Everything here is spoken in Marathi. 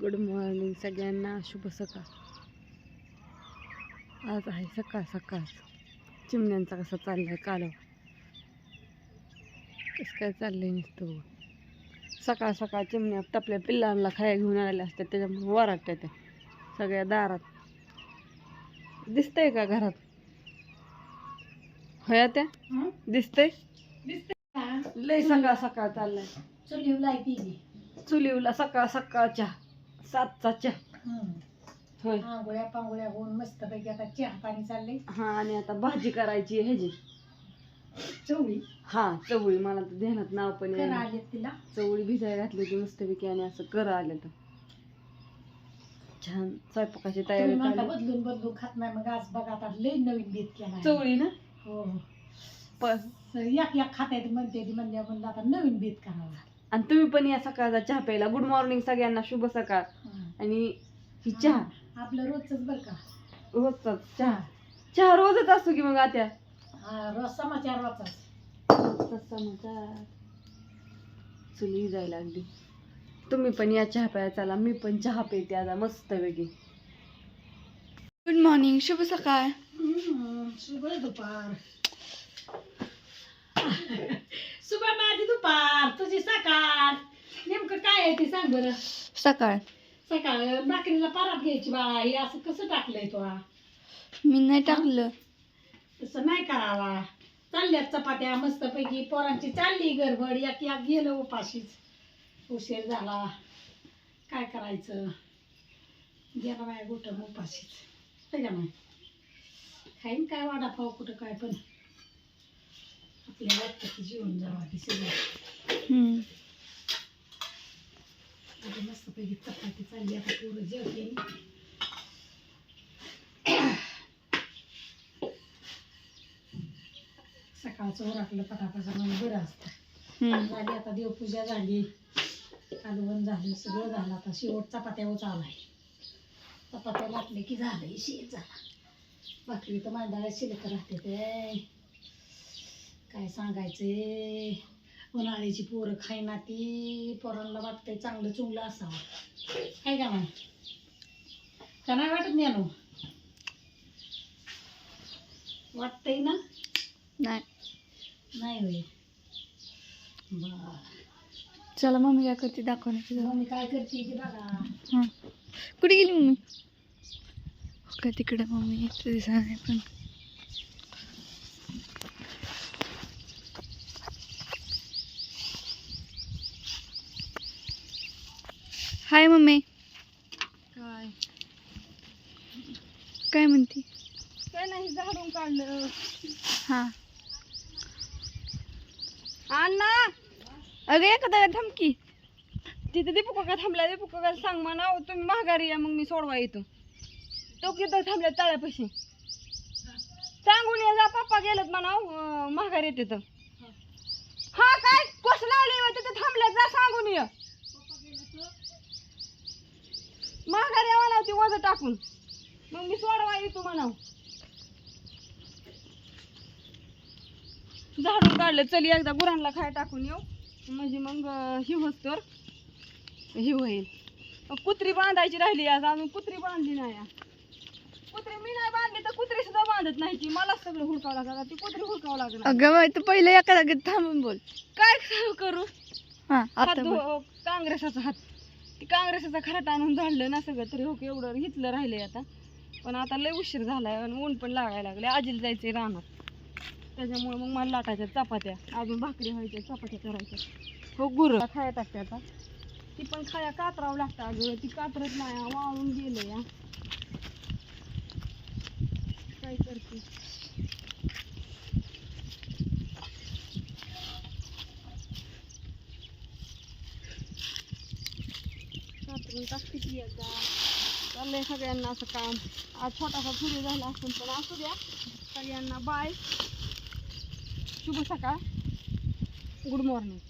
गुड मॉर्निंग सगळ्यांना शुभ सकाळ. आज आहे सकाळ सकाळ. चिमण्यांचा कसा चाललाय कालवा? कसं काय चाललंय नुसतं? बघ. सकाळ सकाळ चिमण्या टपल्या पिल्लांना खाया घेऊन आलेल्या असतात त्याच्यामुळे वराटत्या त्या सगळ्या दारात. दिसतंय का घरात? होया त्या दिसतंय? लय सकाळ सकाळ चाललाय. चुलीवला सकाळ सकाळच्या. सातचा चहा. होय. आंघोळ्या पांघोळ्या होऊन मस्त पैकी आता चहा पाणी चाललंय. हा आणि आता भाजी करायची ह्याची. चवळी? हा चवळी. मला तर ध्यानात नाव पण कर येईना. आले तिला. चवळी भिजायला घातली होती मस्तपैकी आणि असं कर आलं तर छान. स्वयंपाकाची तयारी म्हणता बदलून बदलून खात नाही मग आज बघा आता लई नवीन बेत केला आहे. चवळी ना? हो. प- तर एक एक खाता येते म्हणते ती म्हणल्या म्हणलं आता नवीन बेत करावा आणि तुम्ही पण या सकाळचा चहा प्यायला. गुड मॉर्निंग सगळ्यांना शुभ सकाळ. आणि ही चहा. आपलं रोजच बर का? रोजचा चहा. चहा रोजच असतो की मग आत्या? हा रोज समाचार रोजचा समाचार. चुली जायला लागली. तुम्ही पण या चहा प्यायला चला. मी पण चहा पिते आता मस्त वेगळी गुड मॉर्निंग शुभ सकाळ. शुभ दुपार. शुभ माझी दुपार तुझी सकाळ. नेमकं काय आहे ते सांग बरं. सकाळ. सकाळ भाकरीला पारात घ्यायची बाळा हे असं कसं टाकलंय तो? मी नाही टाकलं. तसं नाही करावा. चालल्यात चपात्या मस्तपैकी पोरांची चालली गडबड एक एक गेलं उपाशीच. उशीर झाला. काय करायचं? गेला माझ्या गोटं उपाशीच. त्याच्या माय खाईन काय वाडापाव कुठं काय पण. आपल्या वाटतं जेवण जावा की सगळं आता मस्तपैकी चपाती चालली आता पोरं जेवते सकाळचं ओराकलं पटापटा म्हणजे बरं असतं झाली आता देवपूजा झाली कालवण झालं सगळं झालं आता शेवट चपात्यावर आलाय चपात्या लाटले की झालं शेत झाला. बाकी तर मांडायला शिल्लक राहते ते. काय सांगायचे उन्हाळ्याची पोरं खायना ती. पोरांना वाटतंय चांगलं चुंगलं असावं. काय का नाही? का नाही वाटत ज्ञानू वाटतंय ना? नाही. नाही होय. बर. चला मम्मी काय करते दाखवण्याची मम्मी काय करते ते बघा. हां. कुठे गेली मम्मी? हो का तिकडे मम्मी? दिसत नाही पण. Hi mummy. काय? काय म्हणते? काय नाही झाडून काढलं. हां. अण्णा! अगं एखादा धमकी तिथे दीपू काका थांबला दीपू काका सांग म्हणा अहो, तुम्ही माघारी या मग मी सोडवा येतो तो किती थांबल्या तळ्यापाशी. सांगून ये जा पप्पा गेलेत म्हणा अं, माघारी येते तर. हा काय? कोस लावली तिथे थांबल्यात जा सांगून ये. माघारी या म्हणा ती वज टाकून. मग मी सोडवा येतो म्हणा झाडून काढलं चल एकदा गुरांना खाय टाकून येऊ. म्हणजे मग ही होस्तर ही होईल. कुत्री बांधायची राहिली आज अजून कुत्री बांधली नाही. कुत्री मी नाही बांधली तर कुत्री सुद्धा बांधत नाही ती. मला सगळं हुडकावं लागलं आता ती कुत्री हुडकावं लागणार अगं पहिले एका जागेत थांबून बोल. काय करू? हां हात काँग्रेसाचा हात. ती काँग्रेसाचा आणून झाडलं ना सगळं तरी हो एवढं हितलं राहिलंय आता. पण आता लय उशीर झालाय आणि ऊन पण लागायला लागले आजीला जायचंय रानात. त्याच्यामुळे मग मला लाटायच्या चपात्या. अजून भाकरी व्हायच्या चपात्या करायच्या. हो गुर. खाया टाकते आता. ती पण खाया कातरावं लागतं अगं. ती कातरत नाही वाळून गेलं या काय करते? कातरून टाकते की एकदा चाललंय सगळ्यांना असं काम. आज छोटासा सुरू झाला असून पण असू द्या. सगळ्यांना बाय शुभ सकाळ. Good morning